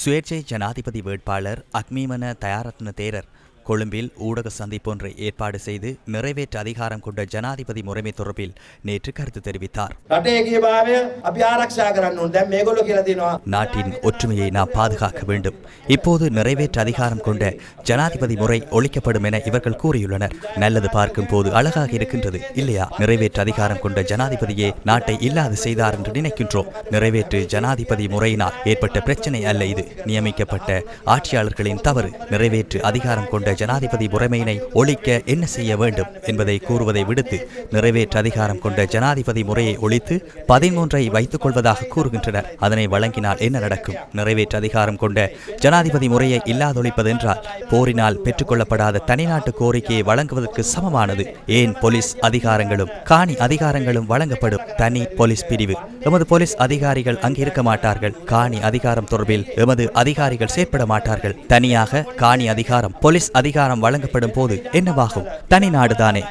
சுயேட்சை ஜனாதிபதி வேட்பாளர் அக்மீமன தயாரத்ன தேரர் கொழும்பில் ஊடக சந்திப்பொன்றை ஏற்பாடு செய்து நிறைவேற்ற அதிகாரம் கொண்ட ஜனாதிபதி முறைமை தொடர்பில் நேற்று கருத்து தெரிவித்தார். நாட்டின் ஒற்றுமையை நாம் பாதுகாக்க வேண்டும். இப்போது நிறைவேற்ற அதிகாரம் கொண்ட ஜனாதிபதி முறை ஒழிக்கப்படும் என இவர்கள் கூறியுள்ளனர். நல்லது பார்க்கும் போது அழகாக இருக்கின்றது இல்லையா? நிறைவேற்ற அதிகாரம் கொண்ட ஜனாதிபதியே நாட்டை இல்லாது செய்தார் என்று நினைக்கின்றோம். நிறைவேற்று ஜனாதிபதி முறையினால் ஏற்பட்ட பிரச்சனை அல்ல இது. நியமிக்கப்பட்ட ஆட்சியாளர்களின் தவறு. நிறைவேற்று அதிகாரம் கொண்ட ஜனாதிபதி முறைமையினை ஒழிக்க என்ன செய்ய வேண்டும் என்பதை கூறுவதை விடுத்து நிறைவேற்று அதிகாரம் கொண்ட ஜனாதிபதி முறையை ஒழித்து பதிமூன்றை வைத்துக் கொள்வதாக கூறுகின்றனர். அதனை வழங்கினால் என்ன நடக்கும்? நிறைவேற்று அதிகாரம் கொண்ட ஜனாதிபதி முறையை இல்லாதொழிப்பதென்றால் போரினால் பெற்றுக்கொள்ளப்படாத தனிநாட்டு கோரிக்கையை வழங்குவதற்கு சமமானது. ஏன் போலீஸ் அதிகாரங்களும் காணி அதிகாரங்களும் வழங்கப்படும்? தனி போலீஸ் பிரிவு. எமது போலீஸ் அதிகாரிகள் அங்கு இருக்க மாட்டார்கள். காணி அதிகாரம் தொடர்பில் எமது அதிகாரிகள் செயற்பட மாட்டார்கள். தனியாக காணி அதிகாரம் போலீஸ் அதிகாரம் வழங்கப்படும் போது என்னவாகும்? தனி நாடுதானே.